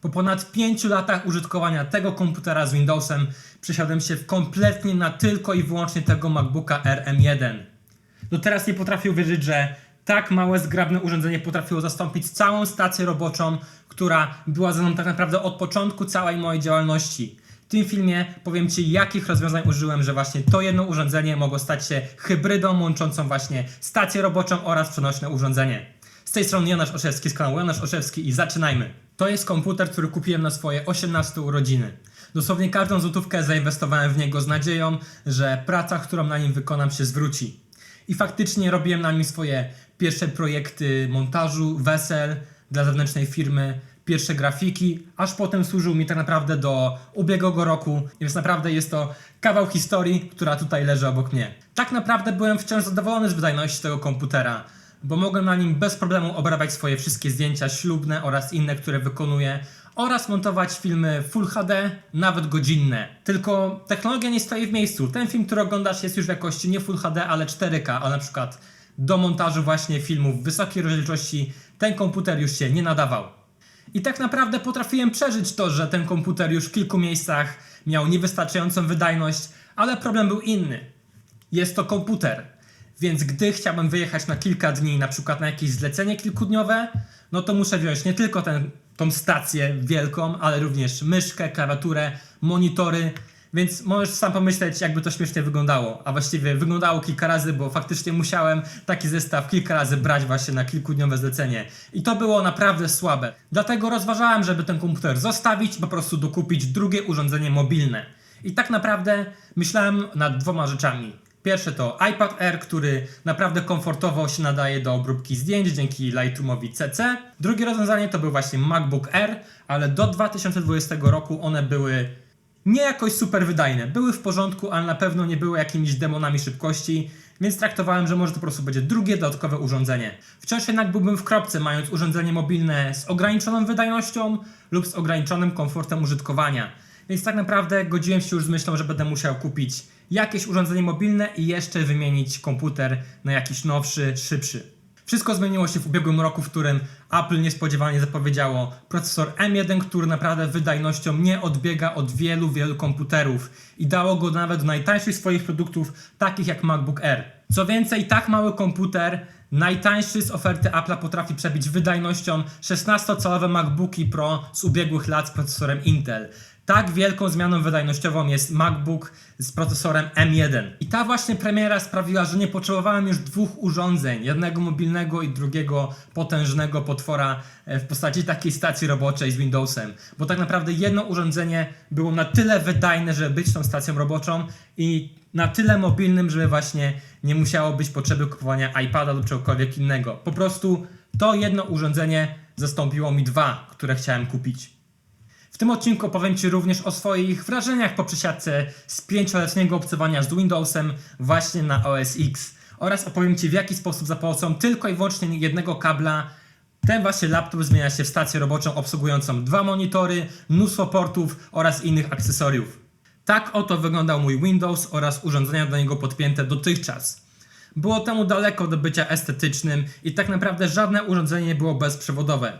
Po ponad 5 latach użytkowania tego komputera z Windowsem przesiadłem się kompletnie na tylko i wyłącznie tego MacBooka RM1. Do teraz nie potrafię uwierzyć, że tak małe, zgrabne urządzenie potrafiło zastąpić całą stację roboczą, która była ze mną tak naprawdę od początku całej mojej działalności. W tym filmie powiem Ci, jakich rozwiązań użyłem, że właśnie to jedno urządzenie mogło stać się hybrydą łączącą właśnie stację roboczą oraz przenośne urządzenie. Z tej strony Jonasz Oszewski z kanału Jonasz Oszewski i zaczynajmy. To jest komputer, który kupiłem na swoje 18 urodziny. Dosłownie każdą złotówkę zainwestowałem w niego z nadzieją, że praca, którą na nim wykonam się zwróci. I faktycznie robiłem na nim swoje pierwsze projekty montażu, wesel dla zewnętrznej firmy, pierwsze grafiki, aż potem służył mi tak naprawdę do ubiegłego roku, więc naprawdę jest to kawał historii, która tutaj leży obok mnie. Tak naprawdę byłem wciąż zadowolony z wydajności tego komputera, bo mogłem na nim bez problemu obrabiać swoje wszystkie zdjęcia ślubne oraz inne, które wykonuję, oraz montować filmy Full HD, nawet godzinne. Tylko technologia nie stoi w miejscu. Ten film, który oglądasz jest już w jakości nie Full HD, ale 4K, a na przykład do montażu właśnie filmów wysokiej rozdzielczości ten komputer już się nie nadawał. I tak naprawdę potrafiłem przeżyć to, że ten komputer już w kilku miejscach miał niewystarczającą wydajność, ale problem był inny. Jest to komputer. Więc gdy chciałbym wyjechać na kilka dni, na przykład na jakieś zlecenie kilkudniowe, no to muszę wziąć nie tylko ten, tą stację wielką, ale również myszkę, klawiaturę, monitory. Więc możesz sam pomyśleć, jakby to śmiesznie wyglądało. A właściwie wyglądało kilka razy, bo faktycznie musiałem taki zestaw kilka razy brać właśnie na kilkudniowe zlecenie. I to było naprawdę słabe. Dlatego rozważałem, żeby ten komputer zostawić po prostu dokupić drugie urządzenie mobilne. I tak naprawdę myślałem nad dwoma rzeczami. Pierwsze to iPad Air, który naprawdę komfortowo się nadaje do obróbki zdjęć dzięki Lightroomowi CC. Drugie rozwiązanie to był właśnie MacBook Air, ale do 2020 roku one były nie jakoś super wydajne. Były w porządku, ale na pewno nie były jakimiś demonami szybkości, więc traktowałem, że może to po prostu będzie drugie dodatkowe urządzenie. Wciąż jednak byłbym w kropce, mając urządzenie mobilne z ograniczoną wydajnością lub z ograniczonym komfortem użytkowania. Więc tak naprawdę godziłem się już z myślą, że będę musiał kupić jakieś urządzenie mobilne i jeszcze wymienić komputer na jakiś nowszy, szybszy. Wszystko zmieniło się w ubiegłym roku, w którym Apple niespodziewanie zapowiedziało procesor M1, który naprawdę wydajnością nie odbiega od wielu, wielu komputerów i dało go nawet do najtańszych swoich produktów, takich jak MacBook Air. Co więcej, tak mały komputer, najtańszy z oferty Apple'a potrafi przebić wydajnością 16-calowe MacBooki Pro z ubiegłych lat z procesorem Intel. Tak wielką zmianą wydajnościową jest MacBook z procesorem M1. I ta właśnie premiera sprawiła, że nie potrzebowałem już dwóch urządzeń, jednego mobilnego i drugiego potężnego potwora e, w postaci takiej stacji roboczej z Windowsem. Bo tak naprawdę jedno urządzenie było na tyle wydajne, żeby być tą stacją roboczą i na tyle mobilnym, żeby właśnie nie musiało być potrzeby kupowania iPada lub czegokolwiek innego. Po prostu to jedno urządzenie zastąpiło mi dwa, które chciałem kupić. W tym odcinku opowiem Ci również o swoich wrażeniach po przesiadce z pięcioletniego obcowania z Windowsem właśnie na OS X oraz opowiem Ci w jaki sposób za pomocą tylko i wyłącznie jednego kabla ten właśnie laptop zmienia się w stację roboczą obsługującą dwa monitory, mnóstwo portów oraz innych akcesoriów. Tak oto wyglądał mój Windows oraz urządzenia do niego podpięte dotychczas. Było temu daleko do bycia estetycznym i tak naprawdę żadne urządzenie nie było bezprzewodowe.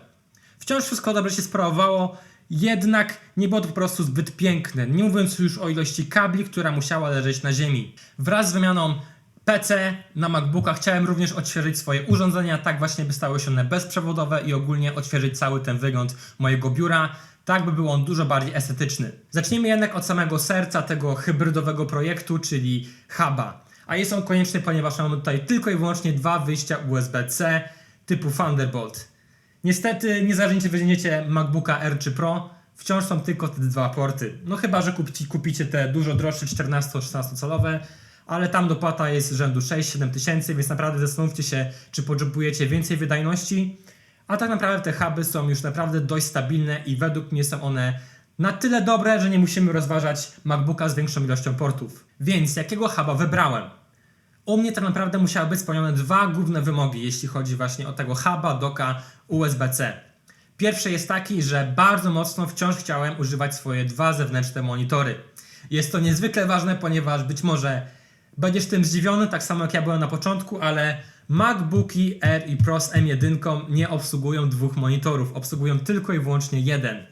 Wciąż wszystko dobrze się sprawowało, jednak nie było to po prostu zbyt piękne, nie mówiąc już o ilości kabli, która musiała leżeć na ziemi. Wraz z wymianą PC na MacBooka chciałem również odświeżyć swoje urządzenia, tak właśnie by stały się one bezprzewodowe i ogólnie odświeżyć cały ten wygląd mojego biura, tak by był on dużo bardziej estetyczny. Zacznijmy jednak od samego serca tego hybrydowego projektu, czyli huba. A jest on konieczny, ponieważ mamy tutaj tylko i wyłącznie dwa wyjścia USB-C typu Thunderbolt. Niestety, niezależnie czy weźmiecie MacBooka R czy Pro, wciąż są tylko te dwa porty. No chyba, że kupicie, kupicie te dużo droższe 14-16 calowe, ale tam dopłata jest rzędu 6-7 tysięcy, więc naprawdę zastanówcie się, czy potrzebujecie więcej wydajności. A tak naprawdę te huby są już naprawdę dość stabilne i według mnie są one na tyle dobre, że nie musimy rozważać MacBooka z większą ilością portów. Więc jakiego huba wybrałem? U mnie tak naprawdę musiały być spełnione dwa główne wymogi, jeśli chodzi właśnie o tego huba, doka USB-C. Pierwszy jest taki, że bardzo mocno wciąż chciałem używać swoje dwa zewnętrzne monitory. Jest to niezwykle ważne, ponieważ być może będziesz tym zdziwiony, tak samo jak ja byłem na początku, ale MacBooki R i Pro z M1 nie obsługują dwóch monitorów, obsługują tylko i wyłącznie jeden.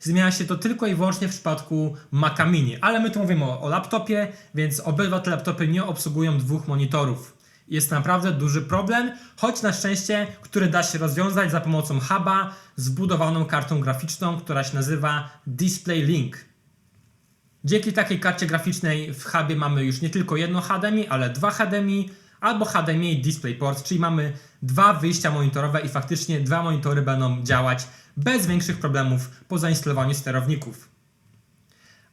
Zmienia się to tylko i wyłącznie w przypadku Maca Mini, ale my tu mówimy o, o laptopie, więc obydwa te laptopy nie obsługują dwóch monitorów. Jest naprawdę duży problem, choć na szczęście, który da się rozwiązać za pomocą huba z wbudowaną kartą graficzną, która się nazywa Display Link. Dzięki takiej karcie graficznej w hubie mamy już nie tylko jedno HDMI, ale dwa HDMI albo HDMI i DisplayPort, czyli mamy dwa wyjścia monitorowe i faktycznie dwa monitory będą działać bez większych problemów po zainstalowaniu sterowników.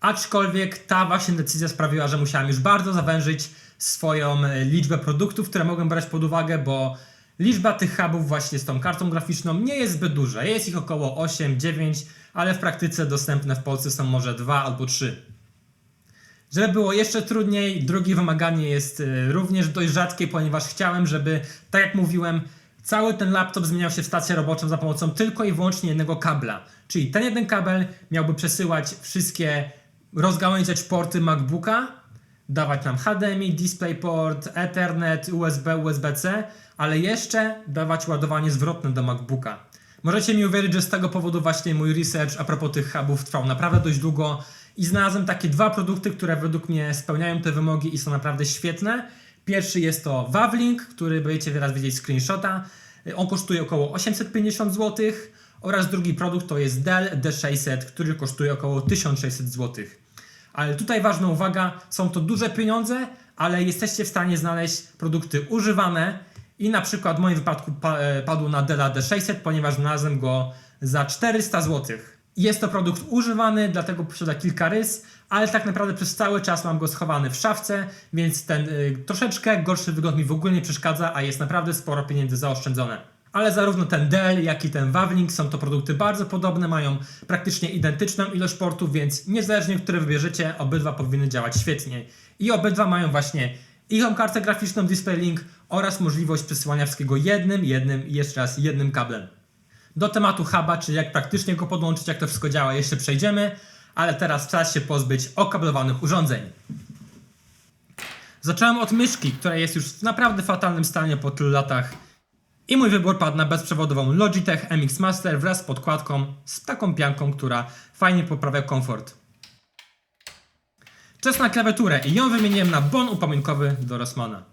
Aczkolwiek ta właśnie decyzja sprawiła, że musiałem już bardzo zawężyć swoją e, liczbę produktów, które mogłem brać pod uwagę, bo liczba tych hubów właśnie z tą kartą graficzną nie jest zbyt duża. Jest ich około 8-9, ale w praktyce dostępne w Polsce są może 2 albo 3. Żeby było jeszcze trudniej, drugie wymaganie jest y, również dość rzadkie, ponieważ chciałem, żeby, tak jak mówiłem, cały ten laptop zmieniał się w stację roboczą za pomocą tylko i wyłącznie jednego kabla. Czyli ten jeden kabel miałby przesyłać wszystkie rozgałęziać porty MacBooka, dawać nam HDMI, DisplayPort, Ethernet, USB, USB-C, ale jeszcze dawać ładowanie zwrotne do MacBooka. Możecie mi uwierzyć, że z tego powodu właśnie mój research a propos tych hubów trwał naprawdę dość długo i znalazłem takie dwa produkty, które według mnie spełniają te wymogi i są naprawdę świetne. Pierwszy jest to Wavlink, który będziecie teraz widzieć screenshota. On kosztuje około 850 zł oraz drugi produkt to jest Dell D600, który kosztuje około 1600 zł. Ale tutaj ważna uwaga, są to duże pieniądze, ale jesteście w stanie znaleźć produkty używane i na przykład w moim wypadku pa- e, padł na Della D600, ponieważ znalazłem go za 400 zł. Jest to produkt używany, dlatego posiada kilka rys, ale tak naprawdę przez cały czas mam go schowany w szafce, więc ten y, troszeczkę gorszy wygląd mi w ogóle nie przeszkadza, a jest naprawdę sporo pieniędzy zaoszczędzone. Ale zarówno ten Dell, jak i ten Wawlink są to produkty bardzo podobne, mają praktycznie identyczną ilość portów, więc niezależnie, które wybierzecie, obydwa powinny działać świetnie. I obydwa mają właśnie i kartę graficzną DisplayLink oraz możliwość przesyłania wszystkiego jednym, jednym i jeszcze raz jednym kablem. Do tematu huba, czyli jak praktycznie go podłączyć, jak to wszystko działa, jeszcze przejdziemy, ale teraz czas się pozbyć okablowanych urządzeń. Zacząłem od myszki, która jest już w naprawdę fatalnym stanie po tylu latach. I mój wybór padł na bezprzewodową Logitech MX Master wraz z podkładką, z taką pianką, która fajnie poprawia komfort. Czas na klawiaturę i ją wymieniłem na bon upamiętkowy do Rossmana.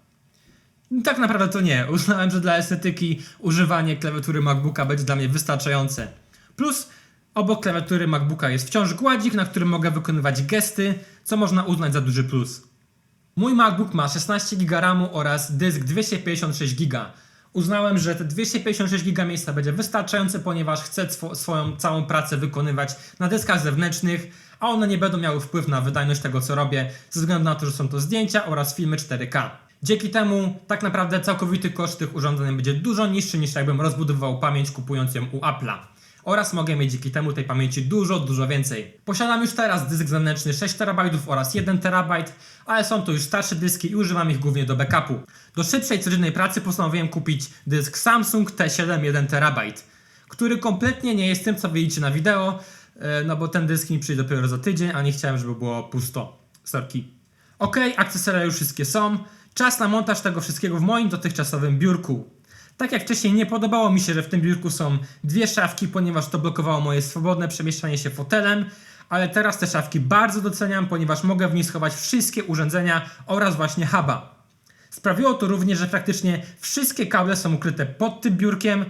Tak naprawdę to nie. Uznałem, że dla estetyki używanie klawiatury MacBooka będzie dla mnie wystarczające. Plus obok klawiatury MacBooka jest wciąż gładzik, na którym mogę wykonywać gesty, co można uznać za duży plus. Mój MacBook ma 16 GB RAMu oraz dysk 256 GB. Uznałem, że te 256 GB miejsca będzie wystarczające, ponieważ chcę swo- swoją całą pracę wykonywać na dyskach zewnętrznych, a one nie będą miały wpływ na wydajność tego, co robię, ze względu na to, że są to zdjęcia oraz filmy 4K. Dzięki temu tak naprawdę całkowity koszt tych urządzeń będzie dużo niższy niż jakbym rozbudowywał pamięć kupując ją u Apple'a. Oraz mogę mieć dzięki temu tej pamięci dużo, dużo więcej. Posiadam już teraz dysk zewnętrzny 6 TB oraz 1 TB, ale są to już starsze dyski i używam ich głównie do backupu. Do szybszej codziennej pracy postanowiłem kupić dysk Samsung T7 1 TB, który kompletnie nie jest tym, co widzicie na wideo, e, no bo ten dysk mi przyjdzie dopiero za tydzień, a nie chciałem, żeby było pusto. Sorki. Ok, akcesoria już wszystkie są. Czas na montaż tego wszystkiego w moim dotychczasowym biurku. Tak jak wcześniej, nie podobało mi się, że w tym biurku są dwie szafki, ponieważ to blokowało moje swobodne przemieszczanie się fotelem, ale teraz te szafki bardzo doceniam, ponieważ mogę w nich schować wszystkie urządzenia oraz właśnie huba. Sprawiło to również, że praktycznie wszystkie kable są ukryte pod tym biurkiem,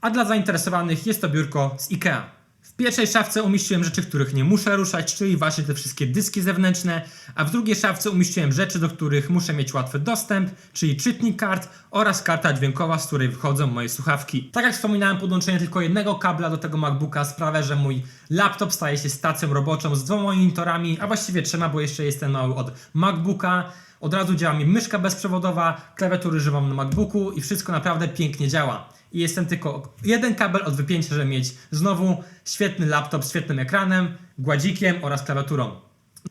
a dla zainteresowanych jest to biurko z IKEA. W pierwszej szafce umieściłem rzeczy, których nie muszę ruszać, czyli właśnie te wszystkie dyski zewnętrzne, a w drugiej szafce umieściłem rzeczy, do których muszę mieć łatwy dostęp, czyli czytnik kart oraz karta dźwiękowa, z której wychodzą moje słuchawki. Tak jak wspominałem, podłączenie tylko jednego kabla do tego MacBooka sprawia, że mój laptop staje się stacją roboczą z dwoma monitorami, a właściwie trzema, bo jeszcze jest ten mały od MacBooka. Od razu działa mi myszka bezprzewodowa, klawiatury używam na MacBooku i wszystko naprawdę pięknie działa. I jestem tylko jeden kabel od wypięcia, żeby mieć znowu świetny laptop z świetnym ekranem, gładzikiem oraz klawiaturą.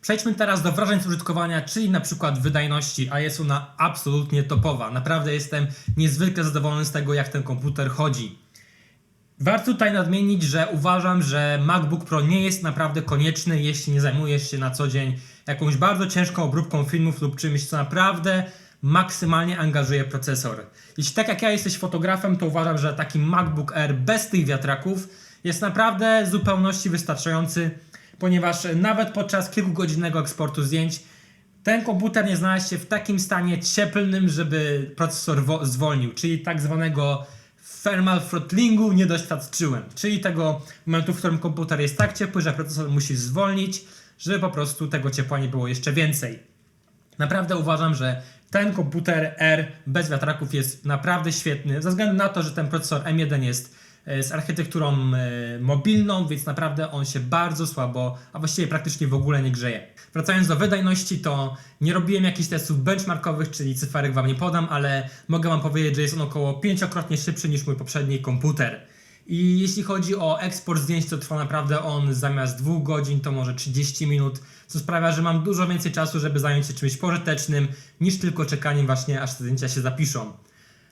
Przejdźmy teraz do wrażeń z użytkowania, czyli na przykład wydajności, a jest ona absolutnie topowa. Naprawdę jestem niezwykle zadowolony z tego, jak ten komputer chodzi. Warto tutaj nadmienić, że uważam, że MacBook Pro nie jest naprawdę konieczny, jeśli nie zajmujesz się na co dzień jakąś bardzo ciężką obróbką filmów lub czymś, co naprawdę maksymalnie angażuje procesor. Jeśli tak jak ja jesteś fotografem, to uważam, że taki MacBook Air bez tych wiatraków Jest naprawdę w zupełności wystarczający, ponieważ nawet podczas kilkugodzinnego eksportu zdjęć ten komputer nie znalazł się w takim stanie cieplnym, żeby procesor wo- zwolnił, czyli tak zwanego thermal throttlingu nie doświadczyłem, czyli tego momentu, w którym komputer jest tak ciepły, że procesor musi zwolnić, żeby po prostu tego ciepła nie było jeszcze więcej. Naprawdę uważam, że ten komputer R bez wiatraków jest naprawdę świetny, ze względu na to, że ten procesor M1 jest e, z architekturą e, mobilną, więc naprawdę on się bardzo słabo, a właściwie praktycznie w ogóle nie grzeje. Wracając do wydajności, to nie robiłem jakichś testów benchmarkowych, czyli cyferek wam nie podam, ale mogę wam powiedzieć, że jest on około pięciokrotnie szybszy niż mój poprzedni komputer. I jeśli chodzi o eksport zdjęć, to trwa naprawdę on zamiast 2 godzin to może 30 minut, co sprawia, że mam dużo więcej czasu, żeby zająć się czymś pożytecznym, niż tylko czekaniem właśnie aż te zdjęcia się zapiszą.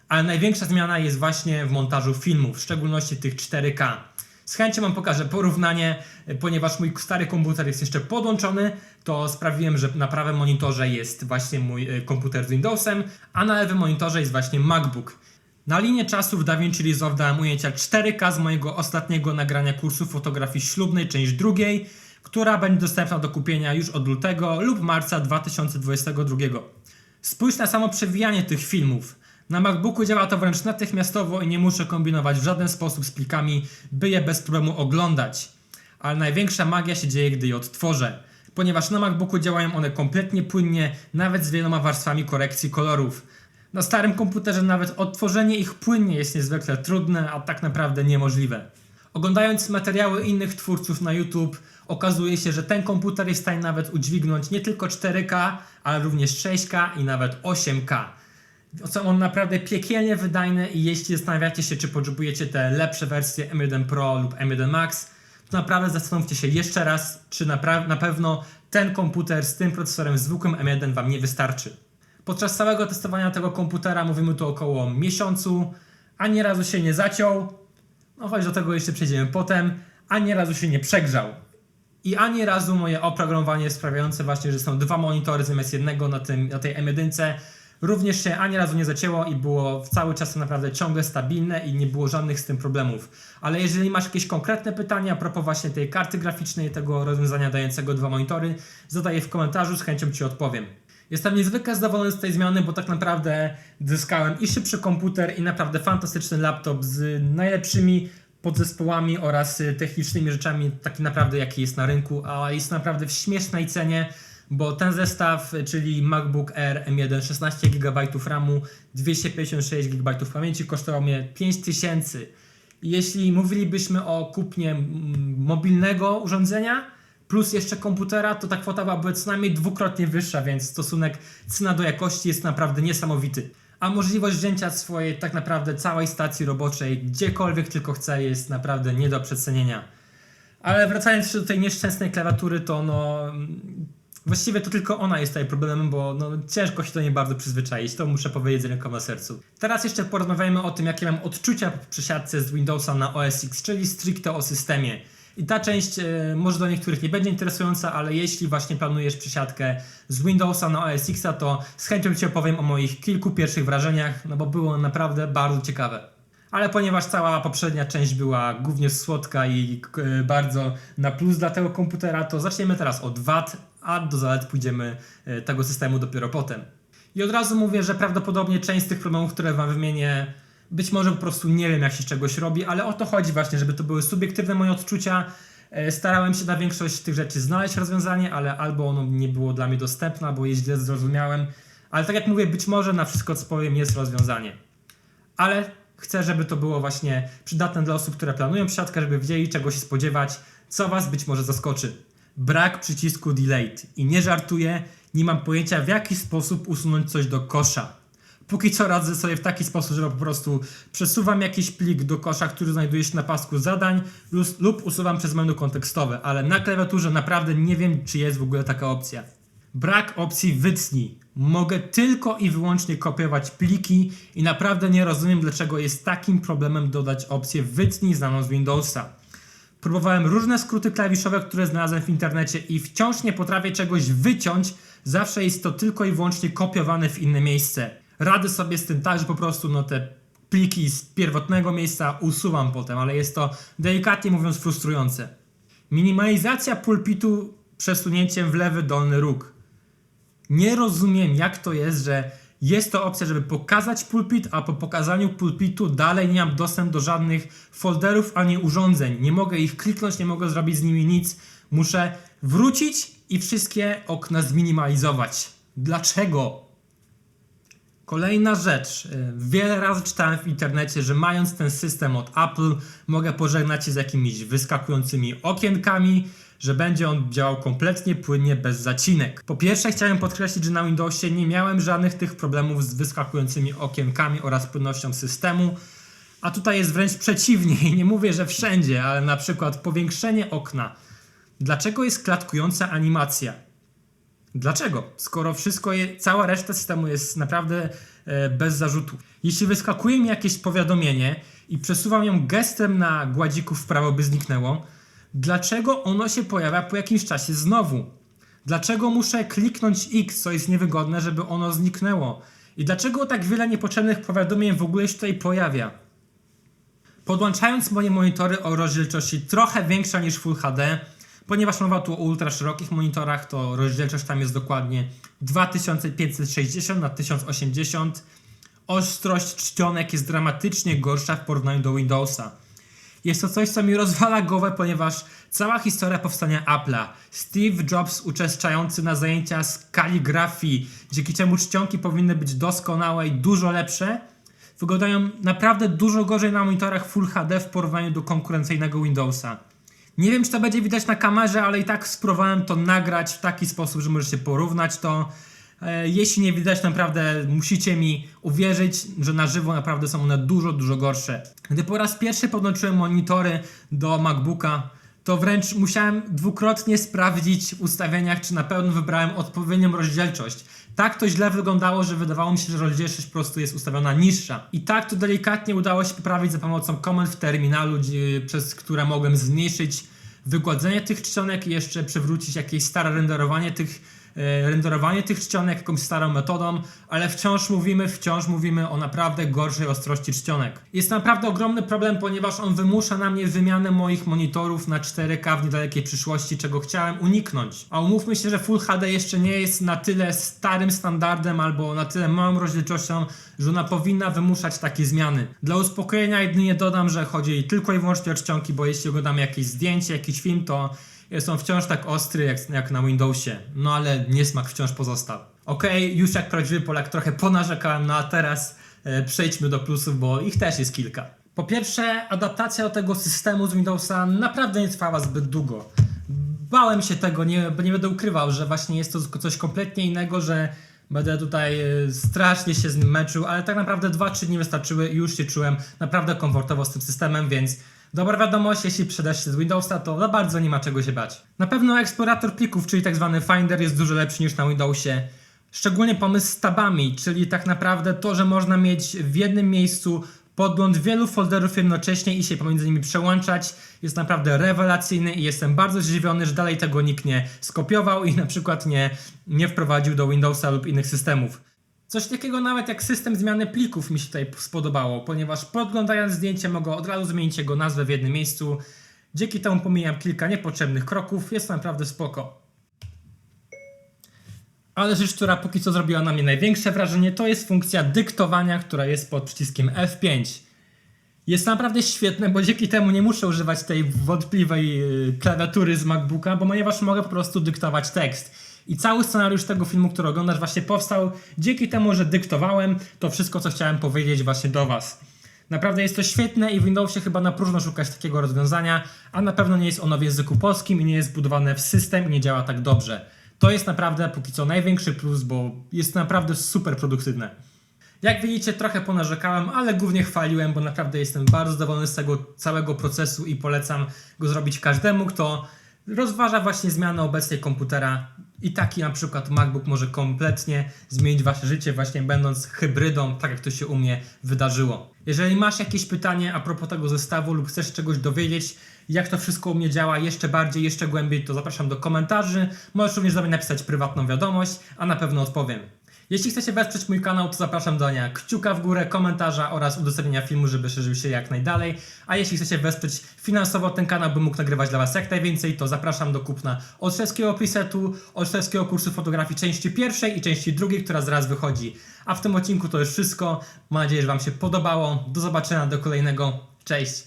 Ale największa zmiana jest właśnie w montażu filmów, w szczególności tych 4K. Z chęcią wam pokażę porównanie, ponieważ mój stary komputer jest jeszcze podłączony, to sprawiłem, że na prawym monitorze jest właśnie mój e, komputer z Windowsem, a na lewym monitorze jest właśnie MacBook. Na linię czasu w DaVinci Resolve dałem ujęcia 4K z mojego ostatniego nagrania kursu fotografii ślubnej, część drugiej, która będzie dostępna do kupienia już od lutego lub marca 2022. Spójrz na samo przewijanie tych filmów. Na MacBooku działa to wręcz natychmiastowo i nie muszę kombinować w żaden sposób z plikami, by je bez problemu oglądać. Ale największa magia się dzieje, gdy je odtworzę. Ponieważ na MacBooku działają one kompletnie płynnie, nawet z wieloma warstwami korekcji kolorów. Na starym komputerze nawet odtworzenie ich płynnie jest niezwykle trudne, a tak naprawdę niemożliwe. Oglądając materiały innych twórców na YouTube, okazuje się, że ten komputer jest w stanie nawet udźwignąć nie tylko 4K, ale również 6K i nawet 8K. Są one naprawdę piekielnie wydajne i jeśli zastanawiacie się, czy potrzebujecie te lepsze wersje M1 Pro lub M1 Max, to naprawdę zastanówcie się jeszcze raz, czy napra- na pewno ten komputer z tym procesorem zwykłym M1 Wam nie wystarczy. Podczas całego testowania tego komputera mówimy tu około miesiącu, ani razu się nie zaciął, no choć do tego jeszcze przejdziemy potem, ani razu się nie przegrzał. I ani razu moje oprogramowanie sprawiające właśnie, że są dwa monitory zamiast jednego na, tym, na tej M1 również się ani razu nie zacięło i było cały czas naprawdę ciągle stabilne i nie było żadnych z tym problemów. Ale jeżeli masz jakieś konkretne pytania a propos właśnie tej karty graficznej, tego rozwiązania dającego dwa monitory, zadaj je w komentarzu, z chęcią Ci odpowiem. Jestem niezwykle zadowolony z tej zmiany, bo tak naprawdę zyskałem i szybszy komputer, i naprawdę fantastyczny laptop z najlepszymi podzespołami oraz y, technicznymi rzeczami, taki naprawdę jaki jest na rynku, a jest naprawdę w śmiesznej cenie, bo ten zestaw, y, czyli MacBook Air M1 16 GB RAMu, 256 GB pamięci kosztował mnie 5000. I Jeśli mówilibyśmy o kupnie mm, mobilnego urządzenia, plus jeszcze komputera, to ta kwota byłaby co najmniej dwukrotnie wyższa, więc stosunek cena do jakości jest naprawdę niesamowity. A możliwość wzięcia swojej tak naprawdę całej stacji roboczej gdziekolwiek tylko chce jest naprawdę nie do przecenienia. Ale wracając jeszcze do tej nieszczęsnej klawiatury, to no... mm, Właściwie to tylko ona jest tutaj problemem, bo no, ciężko się do niej bardzo przyzwyczaić, to muszę powiedzieć z ręką na sercu. Teraz jeszcze porozmawiajmy o tym, jakie mam odczucia po przesiadce z Windowsa na OS X, czyli stricte o systemie. I ta część e, może do niektórych nie będzie interesująca, ale jeśli właśnie planujesz przesiadkę z Windowsa na OS X, to z chęcią Ci opowiem o moich kilku pierwszych wrażeniach, no bo było naprawdę bardzo ciekawe. Ale ponieważ cała poprzednia część była głównie słodka i e, bardzo na plus dla tego komputera, to zaczniemy teraz od wad, a do zalet pójdziemy e, tego systemu dopiero potem. I od razu mówię, że prawdopodobnie część z tych problemów, które Wam wymienię, być może po prostu nie wiem, jak się czegoś robi, ale o to chodzi właśnie, żeby to były subiektywne moje odczucia. E, Starałem się na większość tych rzeczy znaleźć rozwiązanie, ale albo ono nie było dla mnie dostępne, albo je źle zrozumiałem. Ale tak jak mówię, być może na wszystko, co powiem, jest rozwiązanie. Ale chcę, żeby to było właśnie przydatne dla osób, które planują przesiadkę, żeby wiedzieli, czego się spodziewać, co Was być może zaskoczy. Brak przycisku Delayed. I nie żartuję, nie mam pojęcia, w jaki sposób usunąć coś do kosza. Póki co radzę sobie w taki sposób, że po prostu przesuwam jakiś plik do kosza, który znajduje się na pasku zadań lub, lub usuwam przez menu kontekstowe, ale na klawiaturze naprawdę nie wiem, czy jest w ogóle taka opcja. Brak opcji wytnij. Mogę tylko i wyłącznie kopiować pliki i naprawdę nie rozumiem, dlaczego jest takim problemem dodać opcję wytnij znaną z Windowsa. Próbowałem różne skróty klawiszowe, które znalazłem w internecie i wciąż nie potrafię czegoś wyciąć. Zawsze jest to tylko i wyłącznie kopiowane w inne miejsce. Radzę sobie z tym tak, że po prostu no te pliki z pierwotnego miejsca usuwam potem, ale jest to delikatnie mówiąc frustrujące. Minimalizacja pulpitu przesunięciem w lewy dolny róg. Nie rozumiem, jak to jest, że jest to opcja, żeby pokazać pulpit, a po pokazaniu pulpitu dalej nie mam dostęp do żadnych folderów ani urządzeń. Nie mogę ich kliknąć, nie mogę zrobić z nimi nic. Muszę wrócić i wszystkie okna zminimalizować. Dlaczego? Kolejna rzecz. Y, Wiele razy czytałem w internecie, że mając ten system od Apple, mogę pożegnać się z jakimiś wyskakującymi okienkami, że będzie on działał kompletnie płynnie, bez zacinek. Po pierwsze, chciałem podkreślić, że na Windowsie nie miałem żadnych tych problemów z wyskakującymi okienkami oraz płynnością systemu. A tutaj jest wręcz przeciwnie nie mówię, że wszędzie, ale na przykład powiększenie okna. Dlaczego jest klatkująca animacja? Dlaczego? Skoro wszystko, je, cała reszta systemu jest naprawdę e, bez zarzutów. Jeśli wyskakuje mi jakieś powiadomienie i przesuwam ją gestem na gładziku w prawo, by zniknęło, dlaczego ono się pojawia po jakimś czasie znowu? Dlaczego muszę kliknąć X, co jest niewygodne, żeby ono zniknęło? I dlaczego tak wiele niepotrzebnych powiadomień w ogóle się tutaj pojawia? Podłączając moje monitory o rozdzielczości trochę większa niż Full HD, ponieważ mowa tu o ultra szerokich monitorach, to rozdzielczość tam jest dokładnie 2560 na 1080. Ostrość czcionek jest dramatycznie gorsza w porównaniu do Windowsa. Jest to coś, co mi rozwala głowę, ponieważ cała historia powstania Apple'a, Steve Jobs uczestniczący na zajęcia z kaligrafii, dzięki czemu czcionki powinny być doskonałe i dużo lepsze, wyglądają naprawdę dużo gorzej na monitorach Full HD w porównaniu do konkurencyjnego Windowsa. Nie wiem, czy to będzie widać na kamerze, ale i tak spróbowałem to nagrać w taki sposób, że możecie porównać to. E, Jeśli nie widać, naprawdę musicie mi uwierzyć, że na żywo naprawdę są one dużo, dużo gorsze. Gdy po raz pierwszy podłączyłem monitory do MacBooka, to wręcz musiałem dwukrotnie sprawdzić w ustawieniach, czy na pewno wybrałem odpowiednią rozdzielczość. Tak to źle wyglądało, że wydawało mi się, że rozdzielczość po prostu jest ustawiona niższa. I tak to delikatnie udało się poprawić za pomocą komend w terminalu, przez które mogłem zmniejszyć wygładzenie tych czcionek i jeszcze przywrócić jakieś stare renderowanie tych renderowanie tych czcionek jakąś starą metodą, ale wciąż mówimy, wciąż mówimy o naprawdę gorszej ostrości czcionek. Jest naprawdę ogromny problem, ponieważ on wymusza na mnie wymianę moich monitorów na 4K w niedalekiej przyszłości, czego chciałem uniknąć. A umówmy się, że Full HD jeszcze nie jest na tyle starym standardem albo na tyle małą rozdzielczością, że ona powinna wymuszać takie zmiany. Dla uspokojenia jedynie dodam, że chodzi tylko i wyłącznie o czcionki, bo jeśli oglądamy jakieś zdjęcie, jakiś film, to jest on wciąż tak ostry jak, jak na Windowsie. No ale niesmak wciąż pozostał. Okej, już jak prawdziwy Polak trochę ponarzekałem, no a teraz e, przejdźmy do plusów, bo ich też jest kilka. Po pierwsze, adaptacja do tego systemu z Windowsa naprawdę nie trwała zbyt długo. Bałem się tego, nie, bo nie będę ukrywał, że właśnie jest to coś kompletnie innego, że będę tutaj e, strasznie się z nim męczył, ale tak naprawdę 2-3 dni wystarczyły i już się czułem naprawdę komfortowo z tym systemem, więc dobra wiadomość, jeśli sprzedasz się z Windowsa, to za bardzo nie ma czego się bać. Na pewno eksplorator plików, czyli tak zwany Finder jest dużo lepszy niż na Windowsie. Szczególnie pomysł z tabami, czyli tak naprawdę to, że można mieć w jednym miejscu podgląd wielu folderów jednocześnie i się pomiędzy nimi przełączać jest naprawdę rewelacyjny i jestem bardzo zdziwiony, że dalej tego nikt nie skopiował i na przykład nie, nie wprowadził do Windowsa lub innych systemów. Coś takiego nawet jak system zmiany plików mi się tutaj spodobało, ponieważ podglądając zdjęcie mogę od razu zmienić jego nazwę w jednym miejscu. Dzięki temu pomijam kilka niepotrzebnych kroków, jest naprawdę spoko. Ale rzecz, która póki co zrobiła na mnie największe wrażenie, to jest funkcja dyktowania, która jest pod przyciskiem F5. Jest naprawdę świetne, bo dzięki temu nie muszę używać tej wątpliwej yy, klawiatury z MacBooka, bo ponieważ mogę po prostu dyktować tekst. I cały scenariusz tego filmu, który oglądasz, właśnie powstał dzięki temu, że dyktowałem to wszystko, co chciałem powiedzieć właśnie do Was. Naprawdę jest to świetne i w Windowsie chyba na próżno szukać takiego rozwiązania, a na pewno nie jest ono w języku polskim i nie jest zbudowane w system i nie działa tak dobrze. To jest naprawdę póki co największy plus, bo jest naprawdę super produktywne. Jak widzicie, trochę ponarzekałem, ale głównie chwaliłem, bo naprawdę jestem bardzo zadowolony z tego całego procesu i polecam go zrobić każdemu, kto rozważa właśnie zmianę obecnie komputera. I taki na przykład MacBook może kompletnie zmienić wasze życie, właśnie będąc hybrydą, tak jak to się u mnie wydarzyło. Jeżeli masz jakieś pytanie a propos tego zestawu lub chcesz czegoś dowiedzieć, jak to wszystko u mnie działa jeszcze bardziej, jeszcze głębiej, to zapraszam do komentarzy. Możesz również do mnie napisać prywatną wiadomość, a na pewno odpowiem. Jeśli chcecie wesprzeć mój kanał, to zapraszam do dania kciuka w górę, komentarza oraz udostępnienia filmu, żeby szerzył się jak najdalej. A jeśli chcecie wesprzeć finansowo ten kanał, by mógł nagrywać dla Was jak najwięcej, to zapraszam do kupna Olszewskiego presetu, Olszewskiego kursu fotografii części pierwszej i części drugiej, która zaraz wychodzi. A w tym odcinku to już wszystko. Mam nadzieję, że Wam się podobało. Do zobaczenia, do kolejnego. Cześć!